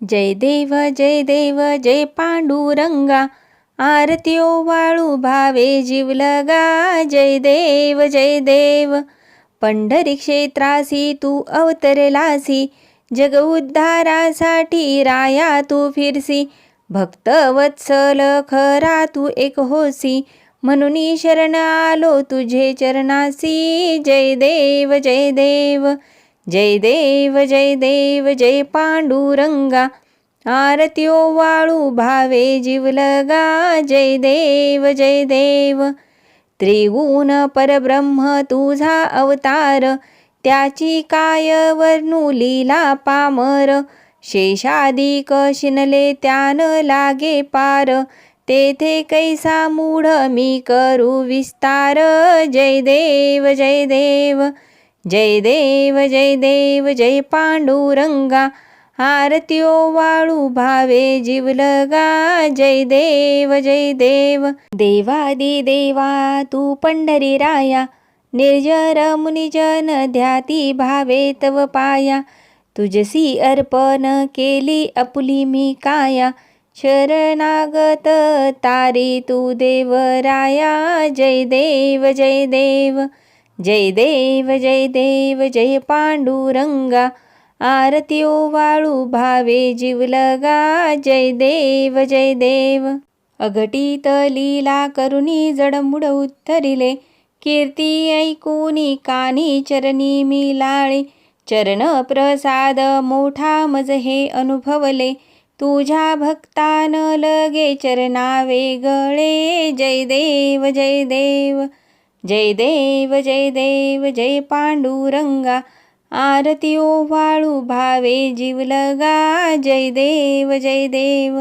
जय देव जय देव जय पांडुरंगा आरतीओ वाळू भावे जीवलगा जय देव जय देव पंढरी क्षेत्रासी तू अवतरलासी जग उद्धारासाठी राया तू फिरसी भक्त वत्सल खरा तू एक होसी म्हणून शरण आलो तुझे चरणासी जय देव जय देव जय देव जय देव जय पांडुरंगा आरत्यो वाळू भावे जीवलगा जय देव जय देव त्रिगुण परब्रह्म तुझा अवतार त्याची काय वर्णू लीला पामर शेषादिक शिनले त्यान लागे पार तेथे कैसा मूढ मी करू विस्तार जय देव जय देव जय देव जय देव जय पांडुरंगा आरतीओ वाळू भावे जीवलगा जय देव जय देव. देवादी देवा तू पंढरी राया निर्जर मुनिजन ध्याती भावे तव पाया. तुझसी अर्पण केली अपुली मी काया शरणागत तारी तू देवराया जय देव जय देव. जय देव जय देव जय पांडुरंगा। आरती वाळू भावे जीवलगा जय देव जय देव। अघटित लीला करुणी जडमुड उत्तरिले कीर्ती ऐकुनी कानी चरणी मिलाळे। चरण प्रसाद मोठा मज हे अनुभवले। तुझ्या भक्तान लगे चरणा वेगळे जय देव जय देव। जय देव जय देव जय पांडुरंगा आरती ओ वाळू भावे जीव लगा जय देव जय देव.